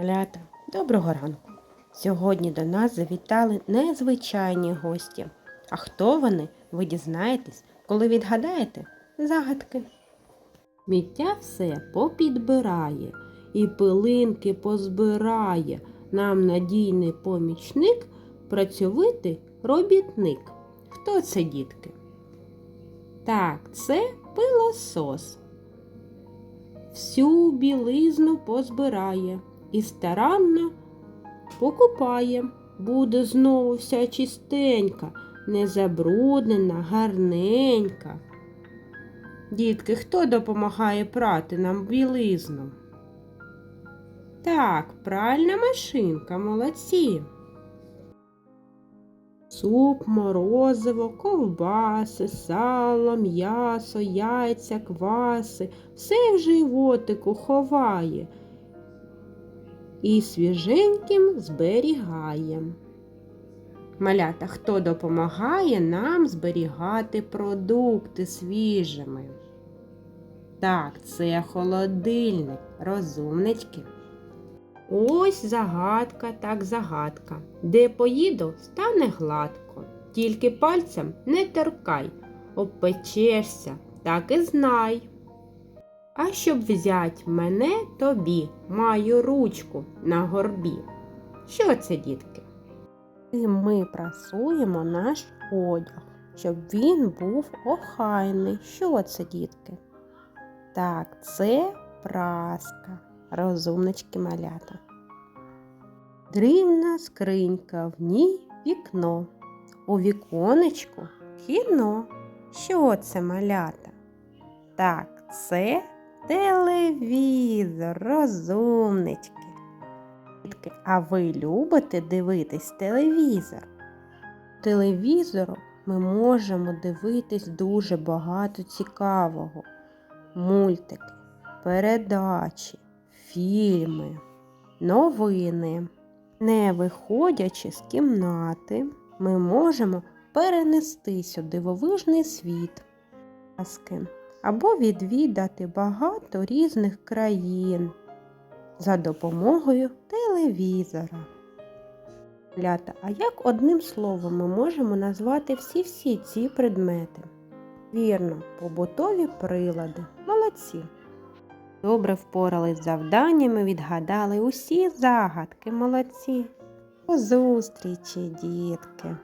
Малята, доброго ранку. Сьогодні до нас завітали незвичайні гості. А хто вони, ви дізнаєтесь, коли відгадаєте загадки. Міття все попідбирає і пилинки позбирає. Нам надійний помічник, працьовитий робітник. Хто це, дітки? Так, це пилосос. Всю білизну позбирає і старанно покупає. Буде знову вся чистенька, незабруднена, гарненька. Дітки, хто допомагає прати нам білизну? Так, пральна машинка, молодці. Суп, морозиво, ковбаси, сало, м'ясо, яйця, кваси, все в животику ховає і свіженьким зберігає. Малята, хто допомагає нам зберігати продукти свіжими? Так, це холодильник, розумнички. Ось загадка, так загадка. Де поїду, стане гладко. Тільки пальцем не торкай, обпечешся, так і знай. А щоб взять мене тобі, маю ручку на горбі. Що це, дітки? І ми прасуємо наш одяг, щоб він був охайний. Що це, дітки? Так, це праска, розумнички малята. Дрібна скринька, в ній вікно. У віконечку кіно. Що це малята? Так, це телевізор, розумнички. А ви любите дивитись телевізор? Телевізору ми можемо дивитись дуже багато цікавого. Мультики, передачі, фільми, новини. Не виходячи з кімнати, ми можемо перенестись у дивовижний світ або відвідати багато різних країн за допомогою телевізора. Лята, а як одним словом ми можемо назвати всі-всі ці предмети? Вірно, побутові прилади. Молодці. Добре впорались з завданнями, відгадали усі загадки. Молодці. До зустрічі, дітки!